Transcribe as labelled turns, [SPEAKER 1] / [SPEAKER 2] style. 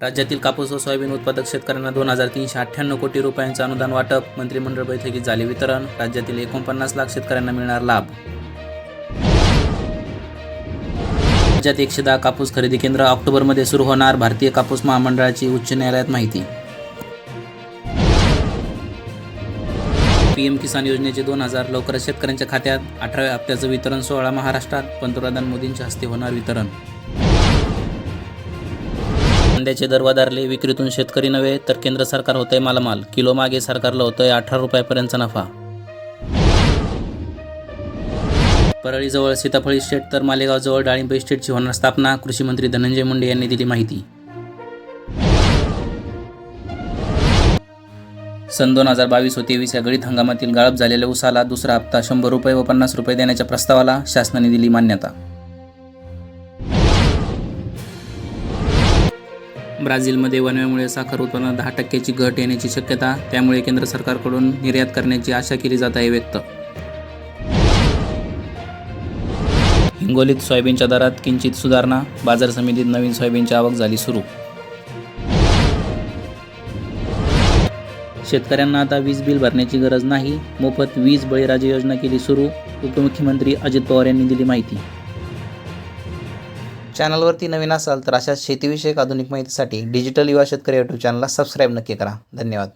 [SPEAKER 1] राज्यातील कापूस व सोयाबीन उत्पादक शेतकऱ्यांना दोन हजार तीनशे अठ्ठ्याण्णव कोटी रुपयांचे अनुदान वाटप मंत्रिमंडळ बैठकीत झाले वितरण राज्यातील एकोणपन्नास लाख शेतकऱ्यांना मिळणार लाभ. राज्यात एकशे दहा कापूस खरेदी केंद्र ऑक्टोबरमध्ये सुरू होणार भारतीय कापूस महामंडळाची उच्च न्यायालयात माहिती. पीएम किसान योजनेचे दोन हजार लवकरच शेतकऱ्यांच्या खात्यात अठराव्या हप्त्याचं वितरण सोहळा महाराष्ट्रात पंतप्रधान मोदींच्या हस्ते होणार वितरण. कांद्याचे दर वधारले विक्रीतून शेतकरी नव्हे तर केंद्र सरकार होतंय मालामाल. किलो मागे सरकारला होतंय अठरा रुपयापर्यंतचा नफा. परळीजवळ सीताफळ इस्टेट तर मालेगावजवळ डाळिंब इस्टेटची होणार स्थापना कृषी मंत्री धनंजय मुंडे यांनी दिली माहिती. सन दोन हजार बावीस व तेवीस या गळीत हंगामातील गाळप झालेल्या उसाला दुसरा हप्ता शंभर रुपये व पन्नास रुपये देण्याच्या प्रस्तावाला शासनाने दिली मान्यता. ब्राझीलमध्ये वनव्यामुळे साखर उत्पन्नात दहा टक्क्याची घट येण्याची शक्यता त्यामुळे केंद्र सरकारकडून निर्यात करण्याची आशा केली जात आहे व्यक्त. हिंगोलीत सोयाबीनच्या दरात किंचित सुधारणा बाजार समितीत नवीन सोयाबीनची आवक झाली सुरू. शेतकऱ्यांना आता वीज बिल भरण्याची गरज नाही मोफत वीज बळीराजा योजना केली सुरू उपमुख्यमंत्री अजित पवार यांनी दिली माहिती. चॅनलवरती नवीन असाल तर अशा शेतीविषयक आधुनिक माहितीसाठी डिजिटल युवा शेतकरी यूट्यूब चॅनलला सबस्क्राईब नक्की करा. धन्यवाद.